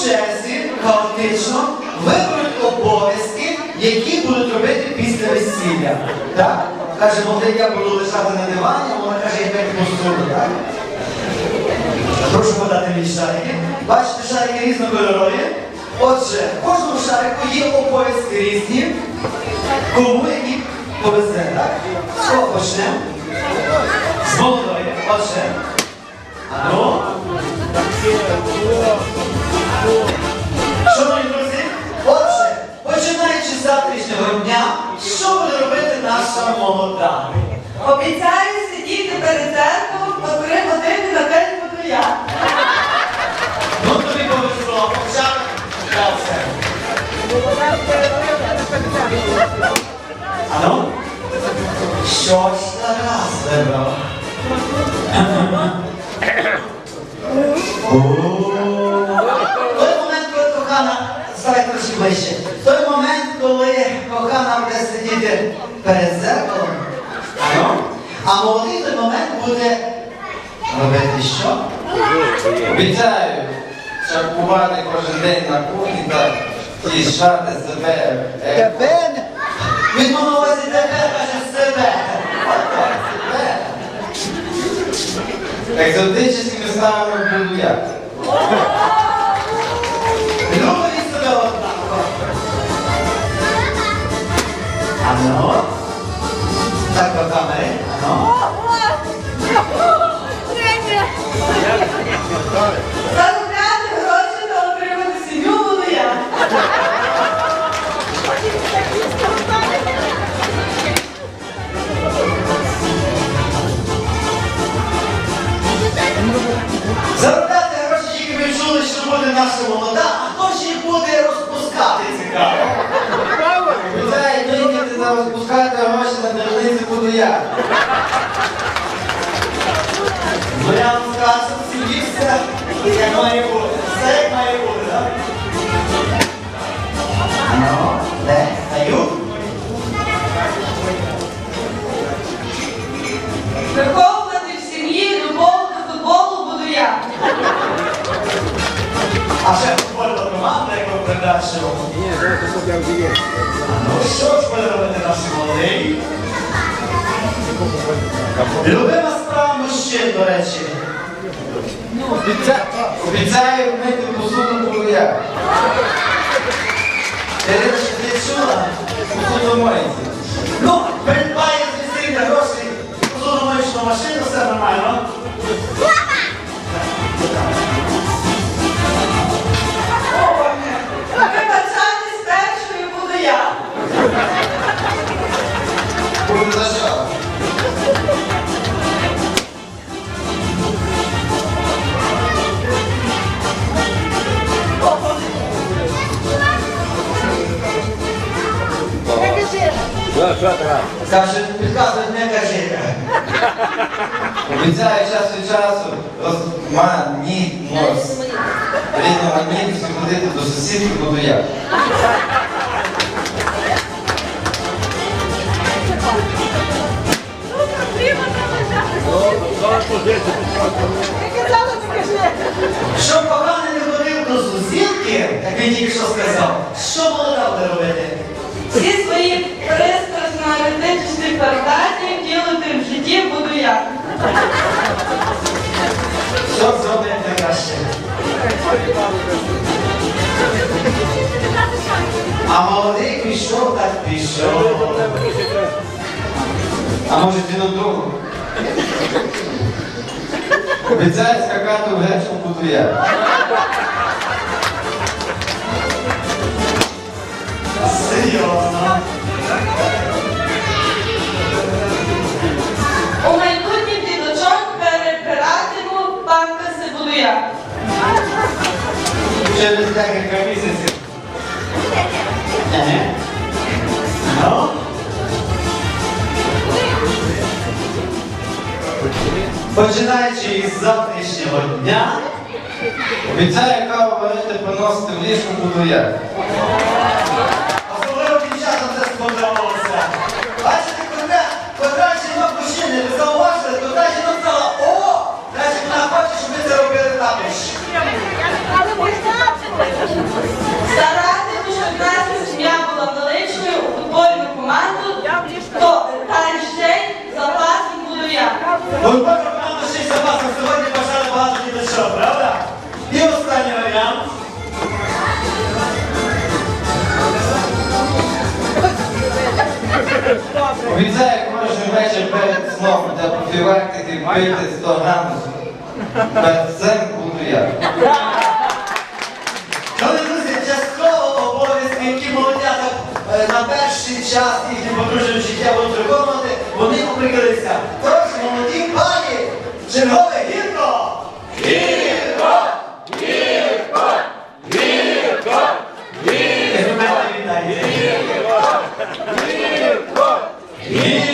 черзі хаотично виберуть обов'язки, які будуть робити після весілля. Так? Каже, молодий, я буду лежати на дивані, а вона каже, я п'ять посуду, так? Прошу подати мені шарики. Бачите, шарики різнокольорові. Отже, в кожному шарику є обов'язки різні. Кому які повезе, так? З кого почнемо? З молодої. Отже. Ану. Шановні друзі, отже, починаючи з завтрашнього дня, що буде робити наша молода? Обіцяю сидіти перед зеркалом по три години на день буду я. Ну тобі повезло, почав я все. Ану? Щось вибрав. Той момент, коли кохана, ставай трошки ближче. Той момент, коли кохана буде сидіти перед зеркалом, а молодий той момент буде робити що? Обіцяю, шаркувати кожен день на кухні та тішати себе. Е, Тебе не... Він увазі тебе, каже себе. Себе. Екзотичними ставами буду я. Любить себе однаково. Ану. Так до камери. Ану. Заробляти гроші Заробляти гроші, тільки ви чули, що буде наша молода, а хто ж їх буде розпускати цікаво? Обіцяю, тільки ти розпускати гроші на дрібниці буду я. Ну я вам скажу, в сім'ї все як має бути. Все як має бути, так? Ну, де? Ну що ж буде робити наші молодий? Любима справа мужчин, до речі. Обіцяю вмити посуду буду я. Ти чула? Посуду моїться. Що? Каже, підказують, не кажи. Обіцяю час від часу розмані нос. Різноманітності ходити до сусідки буду я. Щоб коханий не ходив до сусідки, як він тільки що сказав, що молода буде робити? Всі свої я. Що зробити найкраще? А молодий пішов, так пішов. А може ти до другу? Обіцяю скакати в гречку буду я. Серйозно. У майбутніх декілька місяців. Починаючи із завтрашнього дня, Обіцяю каву варити, приносити в ліжку буду я. Обіцяю кожен вечір перед сном та профілактики пити 100 грамів. Без це буду я. Ну, друзі, частково обов'язки, які молодята е, на перший час їхні подружжя життя будуть виконувати, вони покликалися. Тож молоді пані! чергові. Amém.